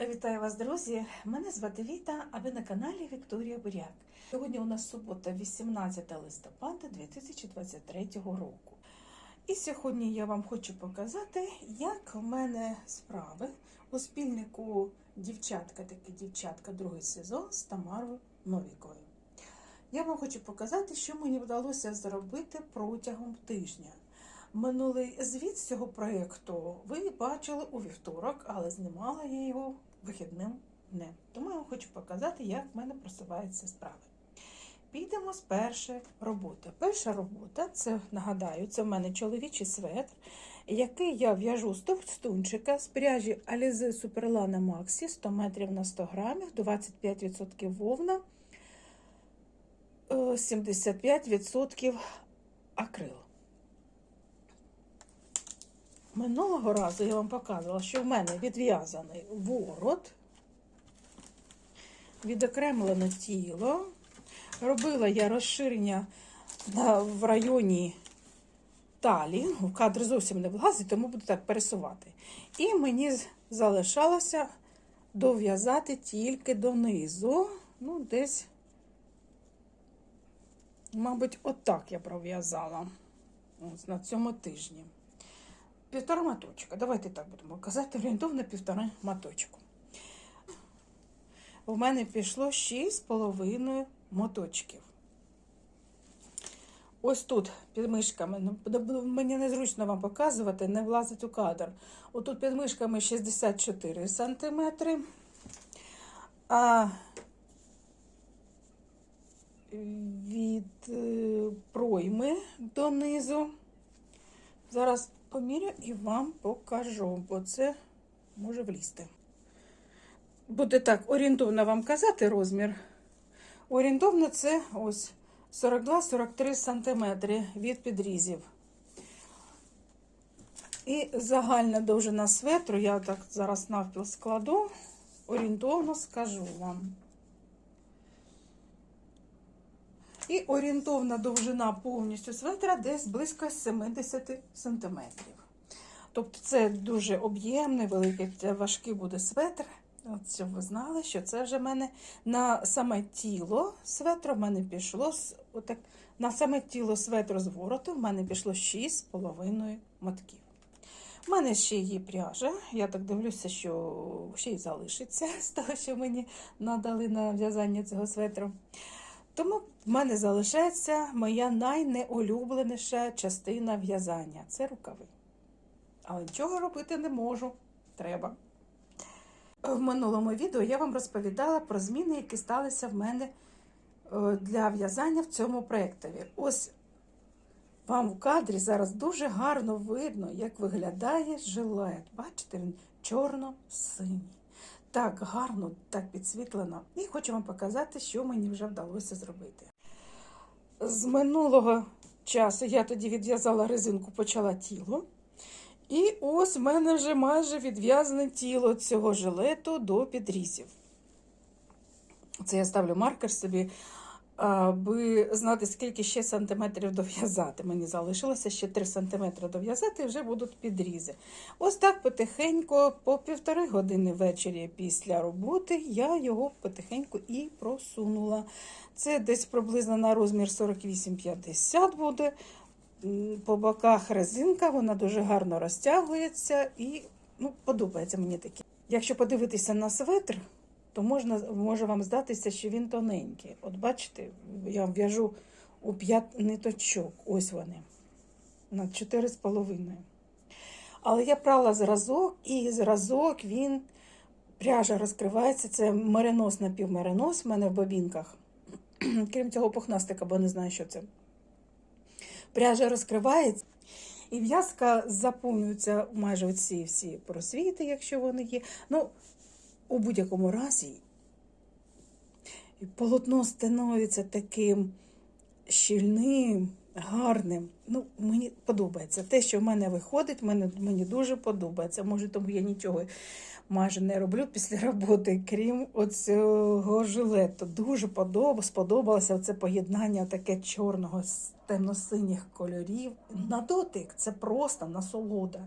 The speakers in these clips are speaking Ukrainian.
Вітаю вас, друзі! Мене звати Віта, а ви на каналі Вікторія Буряк. Сьогодні у нас субота, 18 листопада 2023 року. І сьогодні я вам хочу показати, як в мене справи у спільнику дівчатка, таке дівчатка, другий сезон з Тамарою Новіковою. Я вам хочу показати, що мені вдалося зробити протягом тижня. Минулий звіт з цього проєкту ви бачили у вівторок, але знімала я його вихідним днем. Тому я вам хочу показати, як в мене просуваються справи. Підемо з першої роботи. Перша робота, це нагадаю, це в мене чоловічий светр, який я в'яжу з товстунчика з пряжі Alize Superlana Maxi 100 метрів на 100 грамів, 25% вовна, е, 75% акрил. Минулого разу я вам показувала, що в мене відв'язаний ворот, відокремлено тіло. Робила я розширення в районі талії. В кадр зовсім не влазить, тому буду так пересувати. І мені залишалося дов'язати тільки донизу. Ну, десь, мабуть, отак я пров'язала на цьому тижні. Півтора моточка. Давайте так будемо казати, орієнтовно півтора моточку. У мене пішло 6,5 моточків. Ось тут під мишками, ну, мені незручно вам показувати, не влазить у кадр. Отут під мишками 64 сантиметри. А від е, пройми донизу. Зараз помірю і вам покажу, бо це може влізти. Буде так орієнтовно вам казати розмір. Орієнтовно це ось 42-43 см від підрізів. І загальна довжина светру, я так зараз навпіл складу, орієнтовно скажу вам. І орієнтовна довжина повністю светра десь близько 70 см. Тобто це дуже об'ємний, великий, важкий буде светр. От щоб ви знали, що це вже в мене на саме тіло светру в мене пішло отак, на саме тіло светру з вороту в мене пішло 6,5 мотків. У мене ще є пряжа. Я так дивлюся, що ще й залишиться з того, що мені надали на в'язання цього светру. Тому в мене залишається моя найнеулюбленіша частина в'язання це рукави. Але нічого робити не можу. Треба. В минулому відео я вам розповідала про зміни, які сталися в мене е, для в'язання в цьому проєктові. Ось вам в кадрі зараз дуже гарно видно, як виглядає жилет. Бачите, він чорно-синій. Так гарно, так підсвітлено. І хочу вам показати, що мені вже вдалося зробити. З минулого часу я тоді відв'язала резинку, почала тіло. І ось в мене вже майже відв'язане тіло цього жилету до підрізів. Це я ставлю маркер собі, аби знати, скільки ще сантиметрів дов'язати. Мені залишилося ще 3 сантиметри дов'язати і вже будуть підрізи. Ось так потихеньку, по півтори години ввечері після роботи, я його потихеньку і просунула. Це десь приблизно на розмір 48-50 буде. По боках резинка, вона дуже гарно розтягується і ну, подобається мені таке. Якщо подивитися на светр, то можна, може вам здатися, що він тоненький. От бачите, я в'яжу у 5 ниточок, ось вони, на 4,5. Але я прала зразок, і зразок він, пряжа розкривається, це меринос напівмеринос в мене в бобінках. Крім цього, пухнастика, бо не знаю, що це. Пряжа розкривається, і в'язка заповнюється майже оці всі просвіти, якщо вони є. Ну, у будь-якому разі, полотно становиться таким щільним, гарним. Ну, мені подобається. Те, що в мене виходить, мене, мені дуже подобається. Може, тому я нічого майже не роблю після роботи, крім оцього жилету. Дуже подоб, сподобалося це поєднання таке чорного з темно-синіх кольорів. На дотик це просто насолода.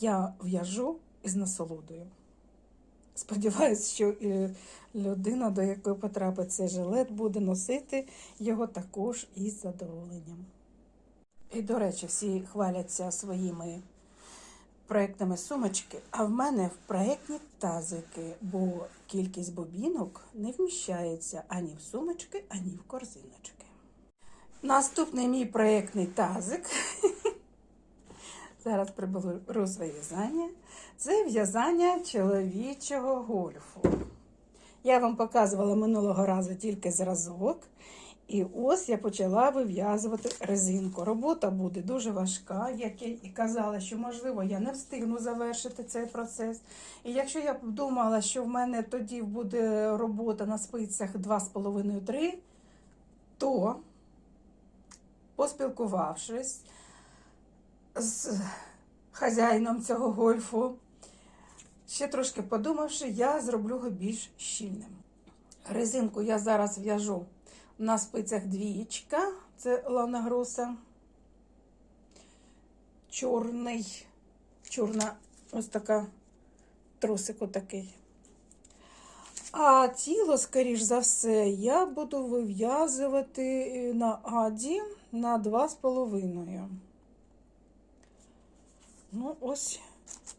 Я в'яжу із насолодою. Сподіваюсь, що людина, до якої потрапить цей жилет, буде носити його також із задоволенням. І, до речі, всі хваляться своїми проєктами сумочки, а в мене в проєктні тазики, бо кількість бобінок не вміщається ані в сумочки, ані в корзиночки. Наступний мій проєктний тазик. Зараз приберу своє. Це в'язання чоловічого гольфу. Я вам показувала минулого разу тільки зразок. І ось я почала вив'язувати резинку. Робота буде дуже важка, як я і казала, що можливо я не встигну завершити цей процес. І якщо я думала, що в мене тоді буде робота на спицях 2,5-3, то, поспілкувавшись з хазяїном цього гольфу, ще трошки подумавши, я зроблю його більш щільним. Резинку я зараз в'яжу на спицях двієчка, це Лана Гроса. Чорний, чорна ось така тросик отакий. А тіло, скоріш за все, я буду вив'язувати на аді на 2,5. Ну, ось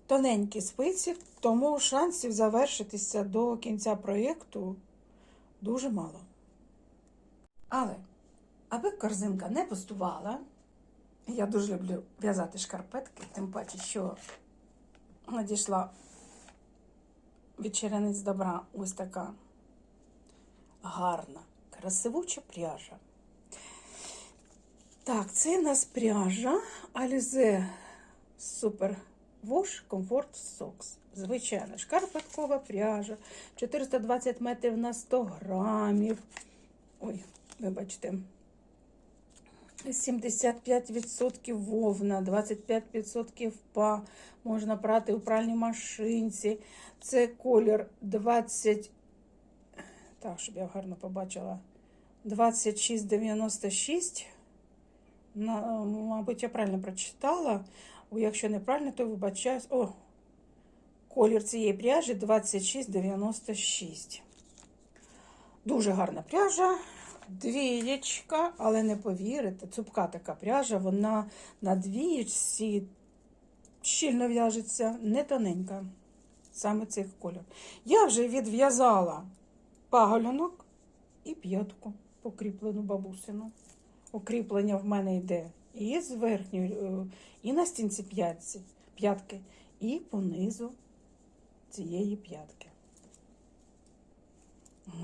тоненькі спиці, тому шансів завершитися до кінця проєкту дуже мало. Але, аби корзинка не пустувала, я дуже люблю в'язати шкарпетки, тим паче, що надійшла від добра ось така гарна, красивуча пряжа. Так, це у нас пряжа Alize Super Wash Comfort Socks. Звичайно, шкарпеткова пряжа, 420 метрів на 100 грамів. Ой, вибачте, 75% вовна, 25% па. Можна прати у пральній машинці. Це колір 20. Так, щоб я гарно побачила. 2696. Мабуть, я правильно прочитала. О, якщо неправильно, то вибачаюсь. О, колір цієї пряжі 2696. Дуже гарна пряжа. Двієчка, але не повірите, цупка така пряжа, вона на двієчці щільно в'яжеться, не тоненька. Саме цих кольор. Я вже відв'язала паголянок і п'ятку, покріплену бабусину. Укріплення в мене йде і з верхньої, е, і на стінці п'ятці, п'ятки, і понизу цієї п'ятки.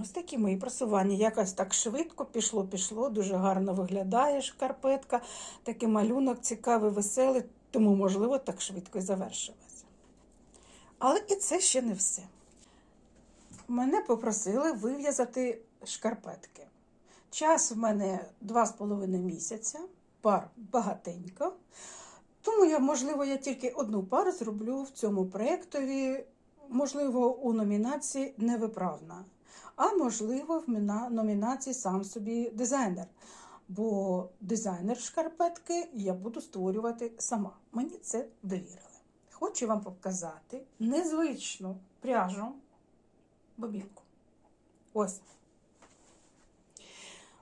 Ось такі мої просування. Якось так швидко пішло-пішло, дуже гарно виглядає шкарпетка. Такий малюнок цікавий, веселий, тому, можливо, так швидко і завершилося. Але і це ще не все. Мене попросили вив'язати шкарпетки. Час в мене 2,5 місяця, пар багатенько. Тому, я, можливо, я тільки одну пару зроблю в цьому проєктові, можливо, у номінації Невиправна а можливо, в номінації сам собі дизайнер. Бо дизайнер шкарпетки я буду створювати сама. Мені це довірили. Хочу вам показати незвичну пряжу бобінку. Ось.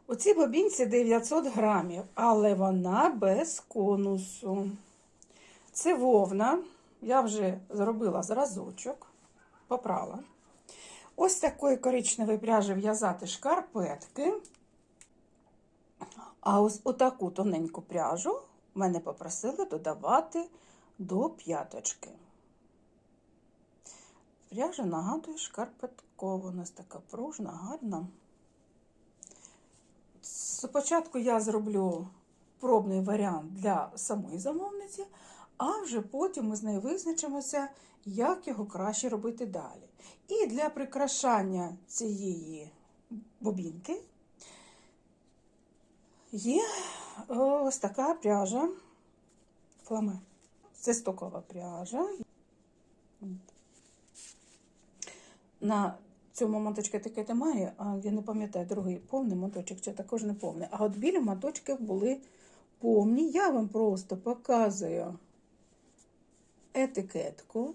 У цій бобінці 900 грамів, але вона без конусу. Це вовна. Я вже зробила зразочок, попрала. Ось такої коричневої пряжі в'язати шкарпетки. А ось отаку тоненьку пряжу мене попросили додавати до п'яточки. Пряжа нагадує шкарпеткову. У нас така пружна, гарна. Спочатку я зроблю пробний варіант для самої замовниці, а вже потім ми з нею визначимося, як його краще робити далі. І для прикрашання цієї бобінки є ось така пряжа фламе. Це стокова пряжа. На цьому моточку таке немає, а я не пам'ятаю, другий повний моточок, чи також не повний. А от білі моточки були повні. Я вам просто показую етикетку.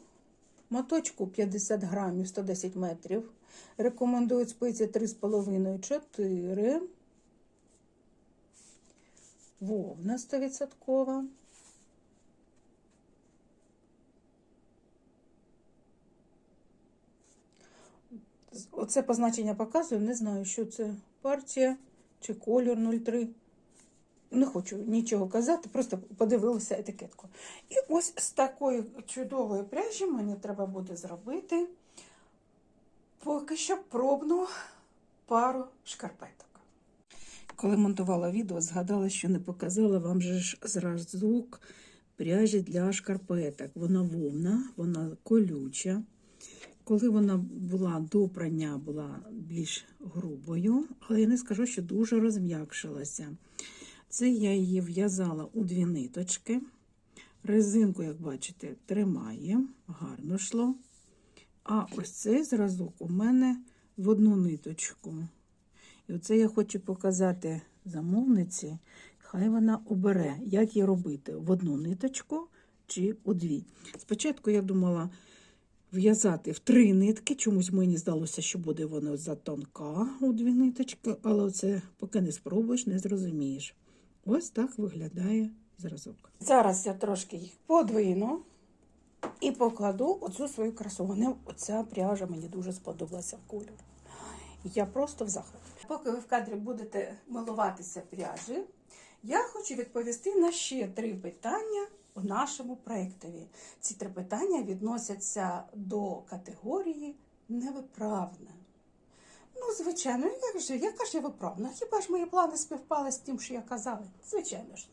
моточку 50 грамів 110 метрів. Рекомендують спиці 3,5-4. Вовна 100%. Оце позначення показую, не знаю, що це партія чи колір 03. Не хочу нічого казати, просто подивилася етикетку. І ось з такої чудової пряжі мені треба буде зробити поки що пробну пару шкарпеток. Коли монтувала відео, згадала, що не показала вам же ж зразок пряжі для шкарпеток. Вона вовна, вона колюча. Коли вона була до прання, була більш грубою, але я не скажу, що дуже розм'якшилася. Це я її в'язала у дві ниточки. Резинку, як бачите, тримає, гарно йшло. А ось цей зразок у мене в одну ниточку. І оце я хочу показати замовниці, хай вона обере, як її робити в одну ниточку чи у дві. Спочатку я думала в'язати в три нитки. Чомусь мені здалося, що буде воно затонка у дві ниточки, але це поки не спробуєш, не зрозумієш. Ось так виглядає зразок. Зараз я трошки їх подвину і покладу оцю свою красу. Вони, оця пряжа мені дуже сподобалася в кольорі. Я просто в захваті. Поки ви в кадрі будете милуватися пряжі, я хочу відповісти на ще три питання у нашому проєктові. Ці три питання відносяться до категорії невиправне. Ну, звичайно, як же, яка ж я виправна? Хіба ж мої плани співпали з тим, що я казала? Звичайно ж.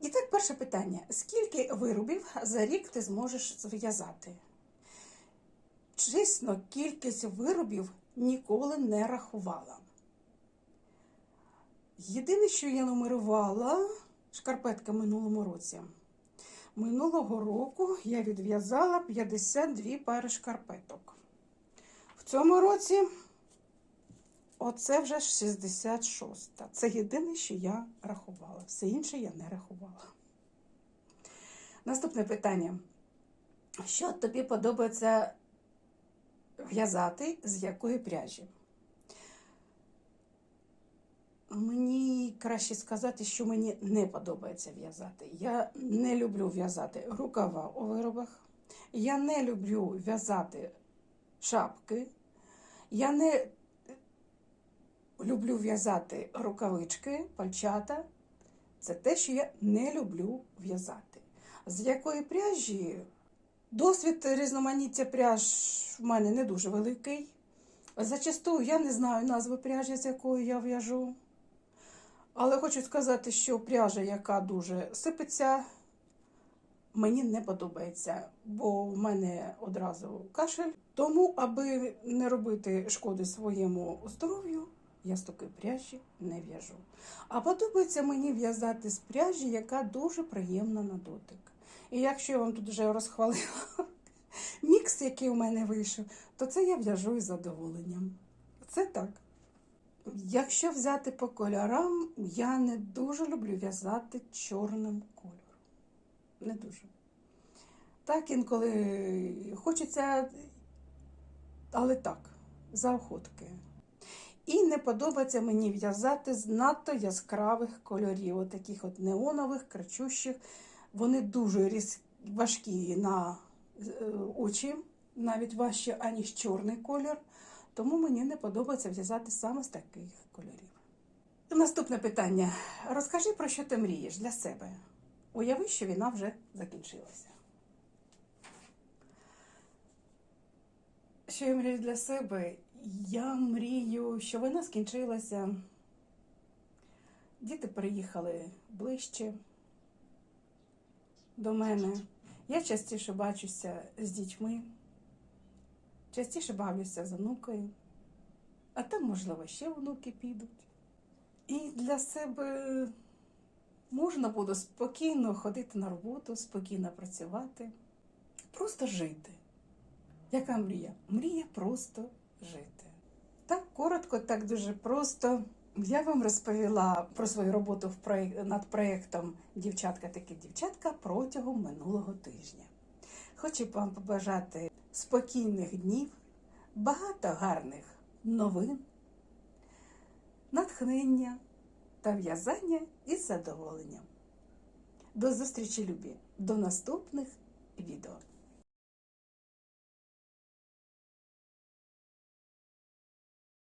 І так, перше питання: скільки виробів за рік ти зможеш зв'язати? Чесно, кількість виробів ніколи не рахувала. Єдине, що я нумерувала шкарпетка минулому році. Минулого року я відв'язала 52 пари шкарпеток. В цьому році оце вже 66. Це єдине, що я рахувала. Все інше я не рахувала. Наступне питання. Що тобі подобається в'язати з якої пряжі? Мені краще сказати, що мені не подобається в'язати. Я не люблю в'язати рукава у виробах. Я не люблю в'язати шапки. Я не люблю в'язати рукавички, пальчата. Це те, що я не люблю в'язати. З якої пряжі? Досвід різноманіття пряж в мене не дуже великий. Зачастую я не знаю назви пряжі, з якою я в'яжу. Але хочу сказати, що пряжа, яка дуже сипеться, мені не подобається, бо в мене одразу кашель. Тому, аби не робити шкоди своєму здоров'ю, я такої пряжі не в'яжу. А подобається мені в'язати з пряжі, яка дуже приємна на дотик. І якщо я вам тут вже розхвалила мікс, який у мене вийшов, то це я в'яжу із задоволенням. Це так. Якщо взяти по кольорам, я не дуже люблю в'язати чорним кольором. Не дуже. Так інколи хочеться, але так, заохотки. І не подобається мені в'язати з надто яскравих кольорів, от таких от неонових, кричущих. Вони дуже різ... важкі на е, очі, навіть важче, аніж чорний колір. Тому мені не подобається в'язати саме з таких кольорів. Наступне питання. Розкажи, про що ти мрієш для себе. Уяви, що війна вже закінчилася. Що я мрію для себе? Я мрію, що війна скінчилася. Діти переїхали ближче до мене. Я частіше бачуся з дітьми, частіше бавлюся з онукою, а там, можливо, ще онуки підуть. І для себе можна буде спокійно ходити на роботу, спокійно працювати, просто жити. Яка мрія? Мрія просто жити. Так коротко, так дуже просто. Я вам розповіла про свою роботу над проєктом Дівчатка таки дівчатка протягом минулого тижня. Хочу вам побажати спокійних днів, багато гарних новин, натхнення та в'язання із задоволенням. До зустрічі, любі! До наступних